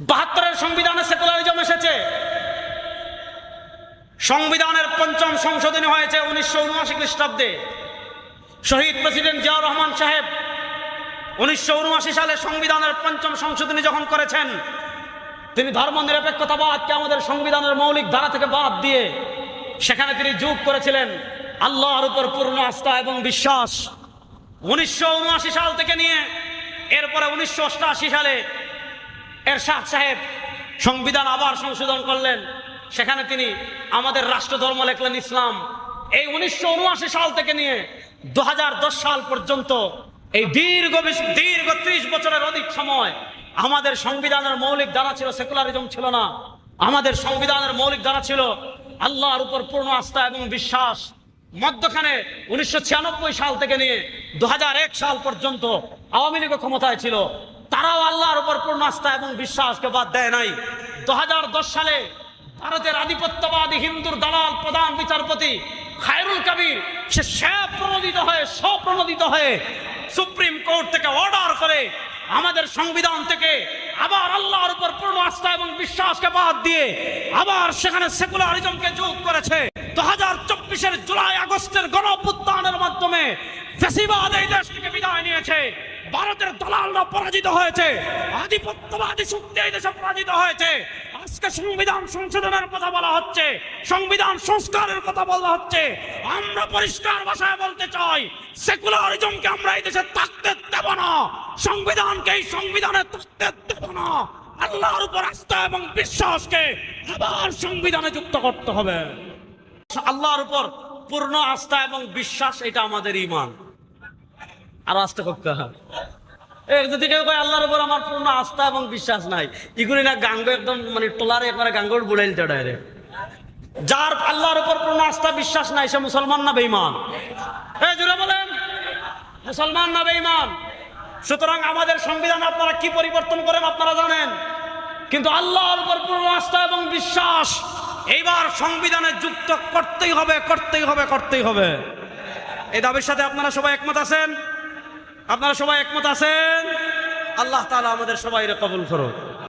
বাহাত্তরের সংবিধানে সেকুলারিজম এসেছে। সংবিধানের পঞ্চম সংশোধনী হয়েছে উনিশশো উনআশি খ্রিস্টাব্দে। শহীদ প্রেসিডেন্ট জিয়াউর রহমান সাহেব উনিশশো উনআশি সালে সংবিধানের পঞ্চম সংশোধনী যখন করেছেন, তিনি ধর্ম নিরপেক্ষতাবাদকে আমাদের সংবিধানের মৌলিক ধারা থেকে বাদ দিয়ে সেখানে তিনি যোগ করেছিলেন আল্লাহর উপর পূর্ণ আস্থা এবং বিশ্বাস। উনিশশো উনআশি সাল থেকে নিয়ে এরপরে উনিশশো অষ্টআশি সালে এরশাদ সাহেব সংবিধান আবার সংশোধন করলেন। সেখানে তিনি আমাদের রাষ্ট্র ধর্ম লেখলেন ইসলাম। এই উনিশশো উনআশি সাল থেকে নিয়ে দু হাজার দশ সাল পর্যন্ত এই দীর্ঘ দীর্ঘ ত্রিশ বছরের অধিক সময় আমাদের সংবিধানের মৌলিক ধারা ছিল সেকুলারিজম ছিল না। আমাদের সংবিধানের মৌলিক ধারা ছিল আল্লাহর উপর পূর্ণ আস্থা এবং বিশ্বাস। মধ্যখানে উনিশশো ছিয়ানব্বই সাল থেকে নিয়ে দু হাজার এক সাল পর্যন্ত আওয়ামী লীগ ক্ষমতায় ছিল। তারাও আল্লাহর উপর পূর্ণ আস্থা এবং বিশ্বাসকে বাদ দেয় নাই। দু হাজার দশ সালে ভারতের আধিপত্যবাদী হিন্দুর দালাল প্রধান বিচারপতি খায়রুল কবির, সে প্রণোদিত হয়ে, স্বপ্রণোদিত হয়ে সুপ্রিম কোর্ট থেকে অর্ডার করে আমাদের সংবিধান থেকে আবার আল্লাহর উপর পূর্ণ আস্থা এবং বিশ্বাসকে বাদ দিয়ে আবার সেখানে সেকুলারিজমকে যোগ করেছে। দু হাজার চব্বিশের জুলাই আগস্টের গণ মাধ্যমে ফেসিবাদ এই দেশ থেকে বিদায় নিয়েছে। ভারতের দালালরা পরাজিত হয়েছে। আধিপত্যবাদী শক্তি এই দেশে পরাজিত হয়েছে। আজকে সংবিধান সংশোধনের কথা বলা হচ্ছে। সংবিধান সংস্কারের কথা বলা হচ্ছে। আমরা পরিষ্কার ভাষায় বলতে চাই, সেকুলারিজমকে আমরা এই দেশে থাকতে দেব না। সংবিধানকে এই সংবিধানে থাকতে দেব না। আল্লাহর উপর আস্থা এবং বিশ্বাসকে আবার সংবিধানে যুক্ত করতে হবে। আল্লাহর উপর পূর্ণ আস্থা এবং বিশ্বাস, এটা আমাদের ইমান। আর আস্থা করতে হয় যদি কেউ কয় আল্লাহর উপর আমার পূর্ণ আস্থা এবং বিশ্বাস নাই। ইগুলি না গাঙ্গ একদম মানে টোলারে একবারে গাঙ্গর বুড়াইল চড়ায় যার আল্লাহর উপর পূর্ণ আস্থা, বিশ্বাস নাই, সে মুসলমান না বেঈমান। হ্যাঁ জুড়ে বলেন, মুসলমান না বেঈমান? সুতরাং আমাদের সংবিধান আপনারা কি পরিবর্তন করেন আপনারা জানেন। কিন্তু আল্লাহর উপর পূর্ণ আস্থা এবং বিশ্বাস, এইবার সংবিধানে যুক্ত করতেই হবে করতেই হবে করতেই হবে। এই দাবির সাথে আপনারা সবাই একমত আছেন? আপনারা সবাই একমত আছেন? আল্লাহ তালা আমাদের সবাই কবুল করুন